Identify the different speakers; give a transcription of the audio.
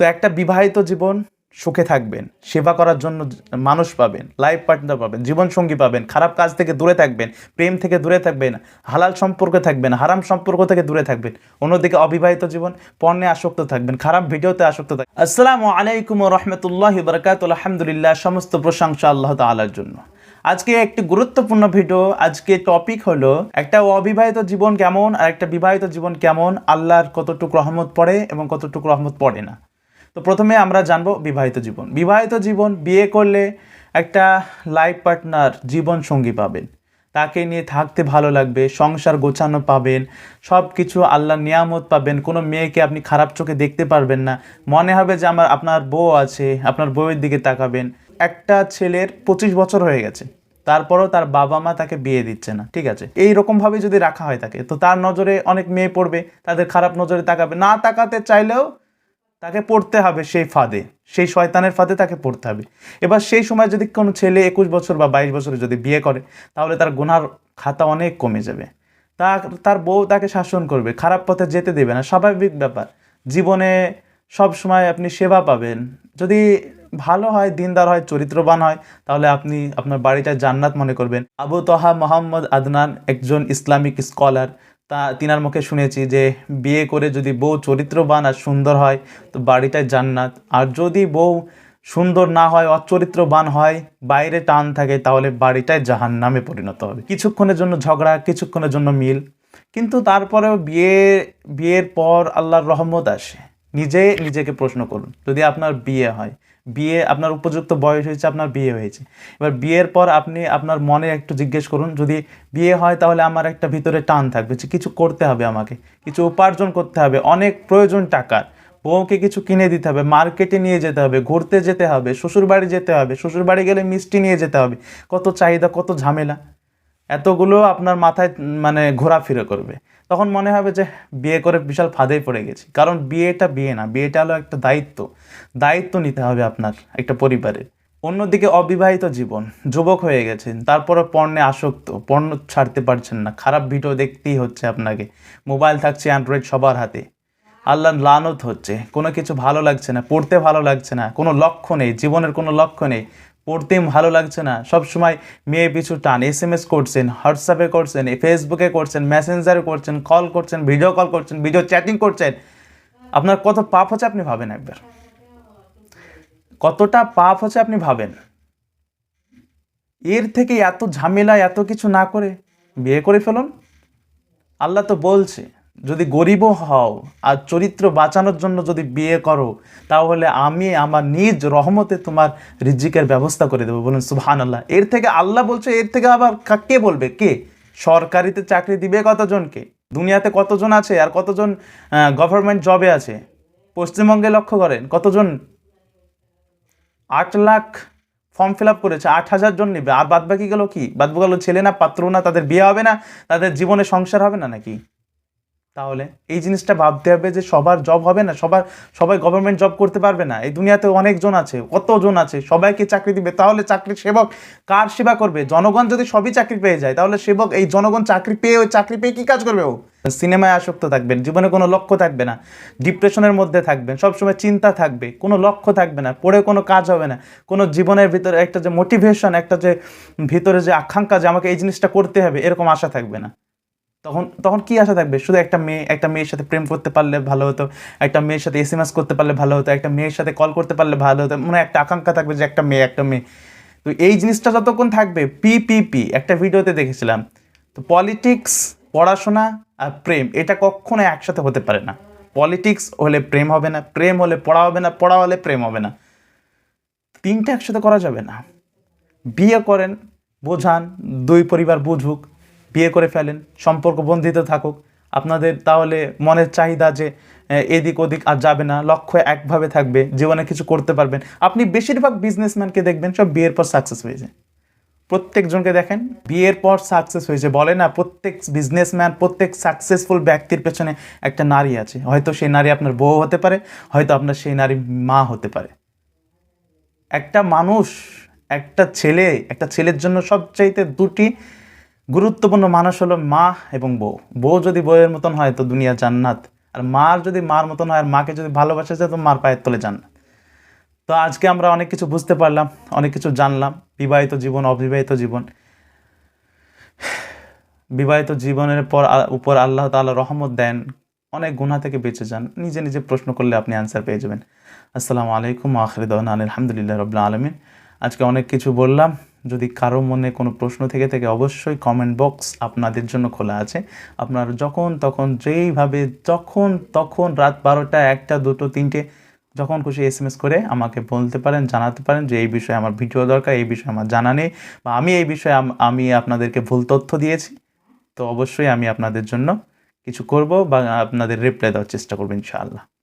Speaker 1: তো একটা বিবাহিত জীবন সুখে থাকবেন, সেবা করার জন্য মানুষ পাবেন লাইফ পার্টনার পাবেন, জীবনসঙ্গী পাবেন, খারাপ কাজ থেকে দূরে থাকবেন, প্রেম থেকে দূরে থাকবেন, হালাল সম্পর্কে থাকবেন, হারাম সম্পর্ক থেকে দূরে থাকবেন, অন্যদিকে অবিবাহিত জীবন, পণ্যে আসক্ত থাকবেন, খারাপ ভিডিওতে আসক্ত থাকবেন। আসসালামু আলাইকুম রহমতুল্লাহ বরকাত আলহামদুলিল্লাহ, সমস্ত প্রশংসা আল্লাহ তালার জন্য। আজকে একটি গুরুত্বপূর্ণ ভিডিও, আজকে টপিক হলো একটা অবিবাহিত জীবন কেমন আর একটা বিবাহিত জীবন কেমন, আল্লাহর কতটুকু রহমত পড়ে এবং কতটুকু রহমত পড়ে না। তো প্রথমে আমরা জানব বিবাহিত জীবন। বিবাহিত জীবন, বিয়ে করলে একটা লাইফ পার্টনার জীবন সঙ্গী পাবেন। তাকে নিয়ে থাকতে ভালো লাগবে, সংসার গোছানো পাবেন সব কিছু আল্লাহর নিয়ামত পাবেন, কোনো মেয়েকে আপনি খারাপ চোখে দেখতে পারবেন না। মনে হবে যে আমার, আপনার বউ আছে, আপনার বউয়ের দিকে তাকাবেন। একটা ছেলের পঁচিশ বছর হয়ে গেছে, তারপরও তার বাবা মা তাকে বিয়ে দিচ্ছে না, ঠিক আছে? এই রকমভাবে যদি রাখা হয় তাকে, তো তার নজরে অনেক মেয়ে পড়বে, তাদের খারাপ নজরে তাকাবে। না তাকাতে চাইলেও তাকে পড়তে হবে সেই ফাঁদে, সেই শয়তানের ফাঁদে তাকে পড়তে হবে। এবার সেই সময় যদি কোনো ছেলে একুশ বছর বা বাইশ বছরে যদি বিয়ে করে, তাহলে তার গুনার খাতা অনেক কমে যাবে। তা তার বউ তাকে শাসন করবে, খারাপ পথে যেতে দেবে না, স্বাভাবিক ব্যাপার। জীবনে সব সময় আপনি সেবা পাবেন। যদি ভালো হয়, দিনদার হয়, চরিত্রবান হয়, তাহলে আপনি আপনার বাড়িটা জান্নাত মনে করবেন। আবু তহা মোহাম্মদ আদনান একজন ইসলামিক স্কলার। তা তিনার মুখে শুনেছি যে, বিয়ে করে যদি বউ চরিত্রবান আর সুন্দর হয়, তো বাড়িটায় জান্নাত। আর যদি বউ সুন্দর না হয়, অচরিত্রবান হয়, বাইরে টান থাকে, তাহলে বাড়িটায় জাহান নামে পরিণত হবে। কিছুক্ষণের জন্য ঝগড়া, কিছুক্ষণের জন্য মিল। কিন্তু তারপরেও বিয়ে, বিয়ের পর আল্লাহর রহমত আসে। নিজে নিজেকে প্রশ্ন করুন, যদি আপনার বিয়ে হয় বিয়ে, আপনার উপযুক্ত বয়স হয়েছে, আপনার বিয়ে হয়েছে। এবার বিয়ের পর আপনি আপনার মনে একটু জিজ্ঞেস করুন, যদি বিয়ে হয় তাহলে আমার একটা ভিতরে টান থাকবে, যে কিছু করতে হবে আমাকে, কিছু উপার্জন করতে হবে, অনেক প্রয়োজন টাকার। বউকে কিছু কিনে দিতে হবে, মার্কেটে নিয়ে যেতে হবে, ঘুরতে যেতে হবে, শ্বশুরবাড়ি যেতে হবে, শ্বশুরবাড়ি গেলে মিষ্টি নিয়ে যেতে হবে, কত চাহিদা, কত ঝামেলা। এতগুলো আপনার মাথায় মানে ঘোরাফেরা করবে। তখন মনে হবে যে, বিয়ে করে বিশাল ফাঁদেই পড়ে গেছি। কারণ বিয়েটা বিয়ে না, বিয়েটা হলো একটা দায়িত্ব। দায়িত্ব নিতে হবে আপনার, একটা পরিবারের। অন্যদিকে অবিবাহিত জীবন, যুবক হয়ে গেছেন তারপরে পণ্যে আসক্ত, পণ্য ছাড়তে পারছেন না। খারাপ ভিডিও দেখতেই হচ্ছে আপনাকে। মোবাইল থাকছে অ্যান্ড্রয়েড সবার হাতে। আল্লাহ লানত হচ্ছে। কোনো কিছু ভালো লাগছে না, পড়তে ভালো লাগছে না, কোনো লক্ষ্য নেই, জীবনের কোনো লক্ষ্য নেই। পড়তে ভালো লাগছে না। সব সময় মেয়ে পিছু টান। এস এম এস করছেন হোয়াটসঅ্যাপে করছেন ফেসবুকে করছেন মেসেঞ্জারে করছেন কল করছেন ভিডিও কল করছেন ভিডিও চ্যাটিং করছেন। আপনার কত পাপ হচ্ছে আপনি ভাবেন একবার। কতটা পাপ হচ্ছে আপনি ভাবেন। এর থেকে এত ঝামেলা, এত কিছু না করে বিয়ে করে ফেলুন। আল্লাহ তো বলছে যদি গরিবও হও আর চরিত্র বাঁচানোর জন্য যদি বিয়ে করো, তাহলে আমি আমার নিজ রহমতে তোমার রিজিকের ব্যবস্থা করে দেবো। বলুন সুবহান আল্লাহ এর থেকে আল্লাহ বলছে, এর থেকে আবার কে বলবে? কে? সরকারিতে চাকরি দিবে কতজনকে? দুনিয়াতে কতজন আছে আর কতজন গভর্নমেন্ট জবে আছে? পশ্চিমবঙ্গে লক্ষ্য করেন, কতজন? আট লাখ ফর্ম ফিল আপ করেছে, আট হাজার জন নেবে। আর বাদ বাকি গেল কি? বাদ গেল ছেলে না, পাত্র না, তাদের বিয়ে হবে না? তাদের জীবনে সংসার হবে না নাকি? তাহলে এই জিনিসটা ভাবতে হবে যে সবার জব হবে না, সবার, সবাই গভর্নমেন্ট জব করতে পারবে না। এই দুনিয়াতে অনেকজন আছে, কতজন আছে, সবাইকে চাকরি দিবে, তাহলে চাকরির সেবক কার সেবা করবে? জনগণ যদি সবই চাকরি পেয়ে যায়, তাহলে সেবক এই জনগণ চাকরি পেয়ে, ওই চাকরি পেয়ে কি কাজ করবে ও? সিনেমায় আসক্ত থাকবেন, জীবনে কোনো লক্ষ্য থাকবে না। ডিপ্রেশনের মধ্যে থাকবেন, সবসময় চিন্তা থাকবে, কোনো লক্ষ্য থাকবে না, পড়ে কোনো কাজ হবে না। কোনো জীবনের ভিতরে একটা যে মোটিভেশন একটা যে ভিতরে যে আকাঙ্ক্ষা যে আমাকে এই জিনিসটা করতে হবে, এরকম আশা থাকবে না। তখন তখন কি আশা থাকবে? শুধু একটা মেয়ে, একটা মেয়ের সাথে প্রেম করতে পারলে ভালো হতো, একটা মেয়ের সাথে এস এম এস করতে পারলে ভালো হতো, একটা মেয়ের সাথে কল করতে পারলে ভালো হতো মানে একটা আকাঙ্ক্ষা থাকবে যে একটা মেয়ে একটা মেয়ে। তো এই জিনিসটা যতক্ষণ থাকবে পি পি পি একটা ভিডিওতে দেখেছিলাম, তো পলিটিক্স পড়াশোনা আর প্রেম, এটা কখনো একসাথে হতে পারে না। পলিটিক্স হলে প্রেম হবে না, প্রেম হলে পড়া হবে না, পড়া হলে প্রেম হবে না। তিনটা একসাথে করা যাবে না। বিয়ে করেন, বোঝান, দুই পরিবার বুঝুক বিয়ে করে ফেলেন, সম্পর্ক বন্ধিত থাকুক। আপনাদের তাহলে মনের চাহিদা যে এদিক ওদিক আর যাবে না, লক্ষ্য একভাবে থাকবে, জীবনে কিছু করতে পারবেন। আপনি বেশিরভাগ বিজনেসম্যানকে দেখবেন, সব বিয়ের পর সাকসেস হয়েছে। প্রত্যেকজনকে দেখেন, বিয়ের পর সাকসেস হয়েছে। বলে না, প্রত্যেক বিজনেসম্যান প্রত্যেক সাকসেসফুল ব্যক্তির পেছনে একটা নারী আছে। হয়তো সেই নারী আপনার বউ হতে পারে, হয়তো আপনার সেই নারী মা হতে পারে। একটা মানুষ, একটা ছেলে, একটা ছেলের জন্য সবচাইতে দুটি গুরুত্বপূর্ণ মানুষ হলো মা এবং বউ। বউ যদি বউয়ের মতন হয় তো দুনিয়া জান্নাত। আর মার যদি মার মতন হয়, আর মাকে যদি ভালোবাসা যায় তো মার পায়ের তলে যান তো আজকে আমরা অনেক কিছু বুঝতে পারলাম, অনেক কিছু জানলাম। বিবাহিত জীবন, অবিবাহিত জীবন। বিবাহিত জীবনের পর উপর আল্লাহ তাআলা রহমত দেন, অনেক গুণা থেকে বেঁচে যান। নিজে নিজে প্রশ্ন করলে আপনি অ্যান্সার পেয়ে যাবেন। আসসালামু আলাইকুম আখরিদান আলহামদুলিল্লাহ রবিল্লা আলমিন। আজকে অনেক কিছু বললাম। যদি কারও মনে কোনো প্রশ্ন থেকে থেকে, অবশ্যই কমেন্ট বক্স আপনাদের জন্য খোলা আছে। আপনার যখন তখন যেইভাবে যখন তখন রাত বারোটা, একটা, দুটো, তিনটে, যখন খুশি এস এম এস করে আমাকে বলতে পারেন, জানাতে পারেন যে এই বিষয়ে আমার ভিডিও দরকার, এই বিষয়ে আমার জানা নেই বা আমি এই বিষয়ে আমি আপনাদেরকে ভুল তথ্য দিয়েছি। তো অবশ্যই আমি আপনাদের জন্য কিছু করব বা আপনাদের রিপ্লাই দেওয়ার চেষ্টা করব ইনশাআল্লাহ।